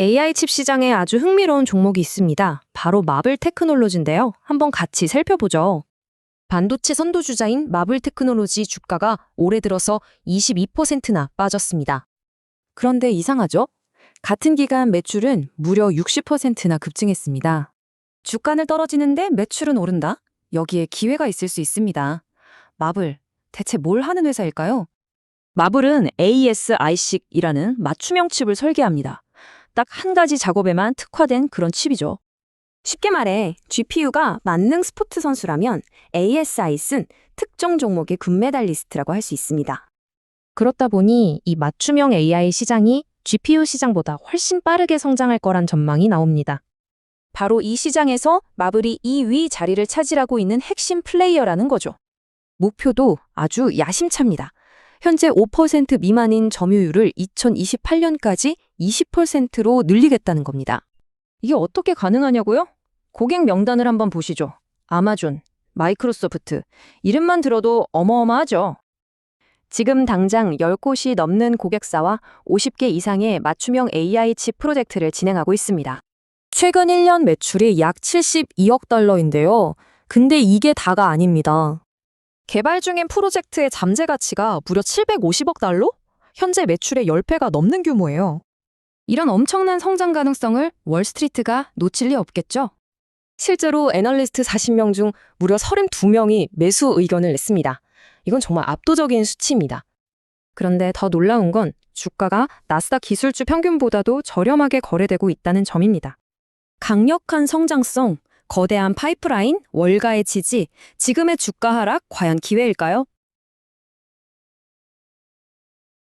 AI 칩 시장에 아주 흥미로운 종목이 있습니다. 바로 마블 테크놀로지인데요. 한번 같이 살펴보죠. 반도체 선도주자인 마블 테크놀로지 주가가 올해 들어서 22%나 빠졌습니다. 그런데 이상하죠? 같은 기간 매출은 무려 60%나 급증했습니다. 주가는 떨어지는데 매출은 오른다? 여기에 기회가 있을 수 있습니다. 마블, 대체 뭘 하는 회사일까요? 마블은 ASIC이라는 맞춤형 칩을 설계합니다. 딱 한 가지 작업에만 특화된 그런 칩이죠. 쉽게 말해 GPU가 만능 스포츠 선수라면 ASIC은 특정 종목의 금메달리스트라고 할 수 있습니다. 그렇다 보니 이 맞춤형 AI 시장이 GPU 시장보다 훨씬 빠르게 성장할 거란 전망이 나옵니다. 바로 이 시장에서 마블이 2위 자리를 차지하고 있는 핵심 플레이어라는 거죠. 목표도 아주 야심찹니다. 현재 5% 미만인 점유율을 2028년까지 20%로 늘리겠다는 겁니다. 이게 어떻게 가능하냐고요? 고객 명단을 한번 보시죠. 아마존, 마이크로소프트, 이름만 들어도 어마어마하죠. 지금 당장 10곳이 넘는 고객사와 50개 이상의 맞춤형 AI 칩 프로젝트를 진행하고 있습니다. 최근 1년 매출이 약 72억 달러인데요. 근데 이게 다가 아닙니다. 개발 중인 프로젝트의 잠재 가치가 무려 750억 달러? 현재 매출의 10배가 넘는 규모예요. 이런 엄청난 성장 가능성을 월스트리트가 놓칠 리 없겠죠? 실제로 애널리스트 40명 중 무려 32명이 매수 의견을 냈습니다. 이건 정말 압도적인 수치입니다. 그런데 더 놀라운 건 주가가 나스닥 기술주 평균보다도 저렴하게 거래되고 있다는 점입니다. 강력한 성장성, 거대한 파이프라인, 월가의 지지, 지금의 주가 하락 과연 기회일까요?